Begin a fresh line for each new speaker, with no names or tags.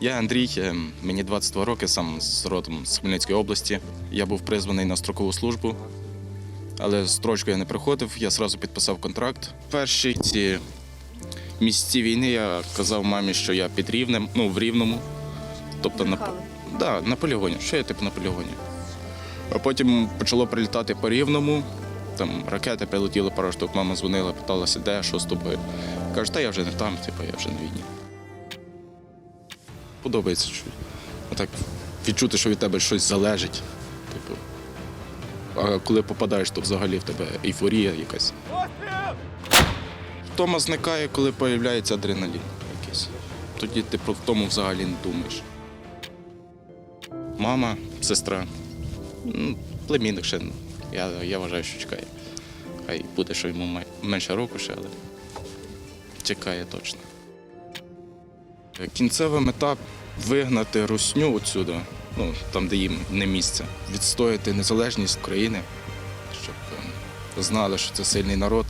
Я Андрій, е, мені 22 роки, сам з родом з Хмельницької області. Я був призваний на строкову службу, але строчку я не приходив, я одразу підписав контракт. Перші ці місяці війни я казав мамі, що я під рівнем, ну в рівному. Тобто на, да, на полігоні. Що я типу на полігоні? А потім почало прилітати по рівному. Там ракети прилетіли пару штук, мама дзвонила, питалася, де, що з тобою. Каже, та я вже не там, типу, я вже на війні. Подобається що так відчути, що від тебе щось залежить. Типу. А коли попадаєш, то взагалі в тебе ейфорія якась. Втома зникає, коли з'являється адреналін якийсь. Тоді ти про втому взагалі не думаєш. Мама, сестра, ну, племінник ще. Я, я вважаю, що чекає. Хай буде, що йому менше року ще, але чекає точно. Кінцева мета вигнати русню отсюди, ну там, де їм не місце, відстояти незалежність України, щоб ем, знали, що це сильний народ,